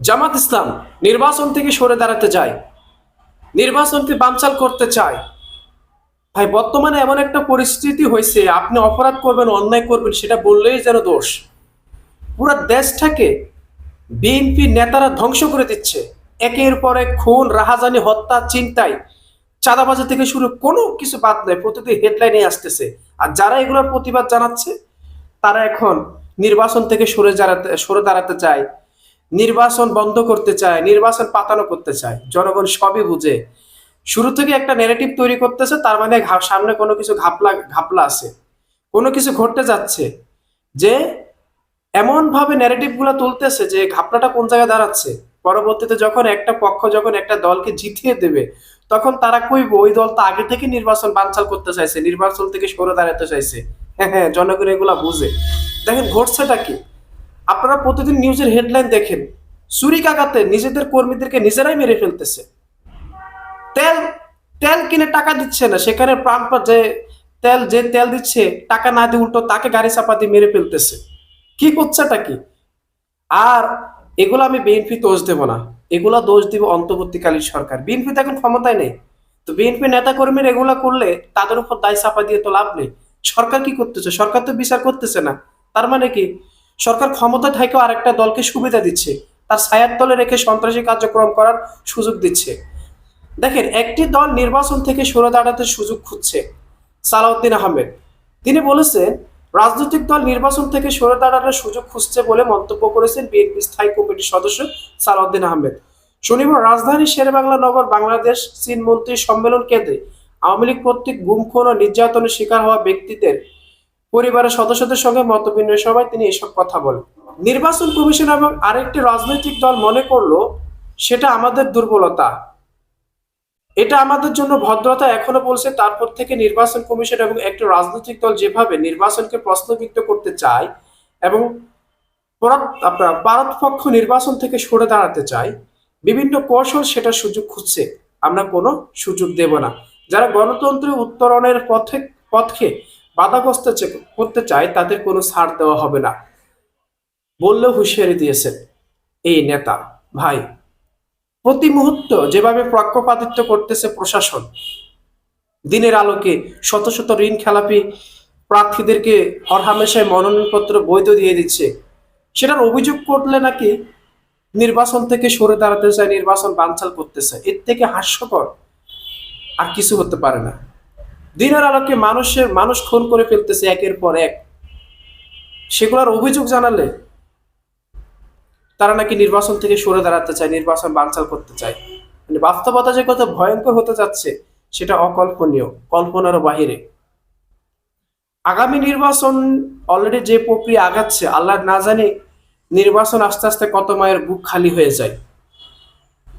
জামাত ইসলাম নির্বাচন থেকে সরে দাঁড়াতে চায়। নির্বাচনকে বানচাল করতে চায়। ভাই, বর্তমানে এমন একটা পরিস্থিতি হয়েছে, আপনি অপরাধ করবেন, অন্যায় করবেন, সেটা বললেই যেন দোষ। পুরো দেশটাকে বিএনপি নেতারা ধ্বংস করে দিচ্ছে। একের পর এক খুন, রাহাজানি, হত্যা চিন্তায় চাঁদাবাজি থেকে শুরু কোনো কিছু বাদ নেই, প্রতিটি হেডলাইনে আসতেছে। আর যারা এগুলোর প্রতিবাদ জানাচ্ছে, তারা এখন নির্বাচন থেকে সরে দাঁড়াতে সরে দাঁড়াতে চায়। নির্বাচন বন্ধ করতে চায়, নির্বাচন পাতানো করতে চায়। জনগণ সবই বুঝে। শুরু থেকে একটা নেগেটিভ তৈরি করতেছে, তার মানে সামনে কোনো কিছু ঘাপলা ঘাপলা আছে। কোনো কিছু ঘটতে যাচ্ছে যে এমন ভাবে ন্যারেটিভগুলো তুলতেছে যে ঘাপলাটা কোন জায়গায় দাঁড়াচ্ছে। পরবর্তীতে যখন একটা পক্ষ, যখন একটা দলকে জিতিয়ে দেবে, তখন তারা কইব, ওই দল তো আগে থেকে নির্বাচন বানচাল করতে চাইছে, নির্বাচন থেকে সরে দাঁড়াতে চাইছে। হ্যাঁ হ্যাঁ জনগণ এগুলা বুঝে। দেখেন, ঘটছেটা কি? আপনারা প্রতিদিন নিউজের হেডলাইন দেখেন। চুরি কাকাতে নিজেদের কর্মীদেরকে নিজেরাই মেরে ফেলতেছে। তেল তেল কিনে টাকা দিচ্ছে না, সেখানে প্রাণ যে তেল যে তেল দিচ্ছে, টাকা না দিয়ে উল্টো তাকে গাড়ি চাপা দিয়ে মেরে ফেলতেছে। কি করছেটা কি? আর এগুলো আমি বিএনপি দোষ দেব না। এগুলা দোষ দিব অন্তর্বর্তীকালীন সরকার। বিএনপি তো এখন ক্ষমতায় নেই। তো বিএনপি নেতা কর্মীরা এগুলা করলে তাদের উপর দায় চাপা দিয়ে তো লাভ নেই। সরকার কি করতেছে? সরকার তো বিচার করতেছে না। তার মানে কি? সরকার ক্ষমতা থেকেও আরেকটা দলকে সুবিধা দিচ্ছে। তার ছায়ার তলে রেখে সন্ত্রাসী কার্যক্রম করার সুযোগ দিচ্ছে। দেখেন, একটি দল নির্বাচন থেকে সরে দাঁড়াতে সুযোগ খুঁজছে সালাউদ্দিন আহমেদ। তিনি বলেছেন, রাজনৈতিক দল নির্বাচন থেকে সরে দাঁড়ানোর সুযোগ খুঁজছে বলে মন্তব্য করেছেন বিএনপি স্থায়ী কমিটির সদস্য সালাউদ্দিন আহমেদ। শনিবার রাজধানীর শেরেবাংলা নগর বাংলাদেশ চীন মন্ত্রী সম্মেলন কেন্দ্রে আওয়ামী লীগ কর্তৃক গুম খুন ও নির্যাতনের শিকার হওয়া ব্যক্তিদের পরিবারের সদস্যদের সঙ্গে মত বিনিময় সভায় তিনি এসব কথা বলেন। নির্বাচন কমিশন এবং আরেকটি রাজনৈতিক দল মনে করল, সেটা আমাদের দুর্বলতা। এটা আমাদের জন্য ভদ্রতা এখনও বলছে, তারপর থেকে নির্বাচন কমিশন এবং একটি রাজনৈতিক দল যেভাবে নির্বাচনকে প্রশ্নবিদ্ধ করতে চায় এবং আপনার পারতপক্ষ নির্বাচন থেকে সরে দাঁড়াতে চায়, বিভিন্ন কৌশল সেটা সুযোগ খুঁজছে। আমরা কোনো সুযোগ দেব না। যারা গণতন্ত্রের উত্তরণের পথে, পথকে বাধাগ্রস্ত করতে চায়, তাদের কোনো ছাড় দেওয়া হবে না। বললেও হুঁশিয়ারি দিয়েছেন এই নেতা। ভাই, প্রতি মুহূর্ত যেভাবে পক্ষপাতিত্ব করতেছে প্রশাসন, দিনের আলোকে শত শত ঋণ খেলাপি প্রার্থীদেরকে হরহামেশায় মনোনয়নপত্র বৈধ দিয়ে দিচ্ছে। সেটার অভিযোগ করলে নাকি নির্বাচন থেকে সরে দাঁড়াতে চায়, নির্বাচন বানচাল করতে চায়। এর থেকে হাস্যকর আর কিছু হতে পারে না। দিনের আলোকে মানুষের, মানুষ খুন করে ফেলতেছে একের পর এক। সেগুলোর অভিযোগ জানালে তারা নাকি নির্বাচন থেকে সরে দাঁড়াতে চায়, নির্বাচন বানচাল করতে চায়। মানে বাস্তবতা যে কত ভয়ঙ্কর হতে যাচ্ছে, সেটা অকল্পনীয়, কল্পনারও বাহিরে। আগামী নির্বাচন অলরেডি যে প্রক্রিয়া আগাচ্ছে, আল্লাহ না জানে নির্বাচন আস্তে আস্তে কত মায়ের বুক খালি হয়ে যায়।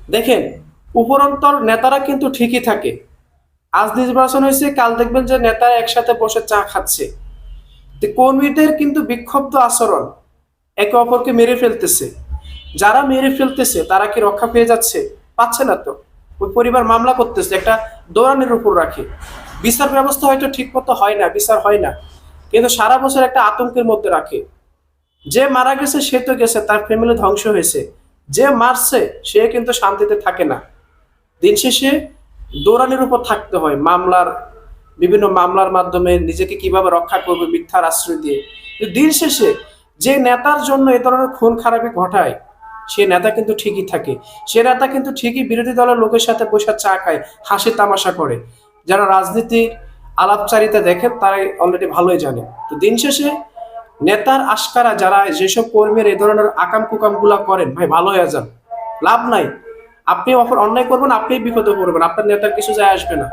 দেখেন, উপরন্তর নেতারা কিন্তু ঠিকই থাকে। আজ নির্বাচন হয়েছে, কাল দেখবেন যে নেতারা একসাথে বসে চা খাচ্ছে। কর্মীদের কিন্তু বিক্ষুব্ধ আচরণ একে অপরকে মেরে ফেলতেছে। যারা মেরে ফেলতেছে, তারা কি রক্ষা পেয়ে যাচ্ছে? পাচ্ছে না তো। ওই পরিবার মামলা করতেছে, একটা দৌড়ানের উপর রাখে। বিচার ব্যবস্থা হয়তো ঠিক মতো হয় না, বিচার হয় না। কিন্তু সারা বছর একটা আতঙ্কের মধ্যে রাখে। যে মারা গেছে, সে তো গেছে, তার ফ্যামিলি ধ্বংস হয়েছে। যে মারছে, সে কিন্তু শান্তিতে থাকে না। দিন শেষে দৌড়ানির উপর থাকতে হয়। মামলার, বিভিন্ন মামলার মাধ্যমে নিজেকে কীভাবে রক্ষা করবে মিথ্যার আশ্রয় দিয়ে। দিন শেষে যে নেতার জন্য এ ধরনের খুন খারাপি ঘটায়, সে নেতা কিন্তু ঠিকই থাকে। সে নেতা কিন্তু ঠিকই বিরোধী দলের লোকের সাথে বসে চা খায়, হাসি তামাশা করে। যারা রাজনীতির আলাপচারিতা দেখেন তারাই অলরেডি ভালোই জানে। তো দিন শেষে নেতার আশকারা যারা যেসব কর্মীর এ ধরনের আকাম কুকামগুলা করেন, ভাই ভালো হয়ে যান লাভ নাই। আপনি অন্যায় করবেন আপনি বিপদে পড়বেন আপনার নেতার কিছু যায় আসবে না।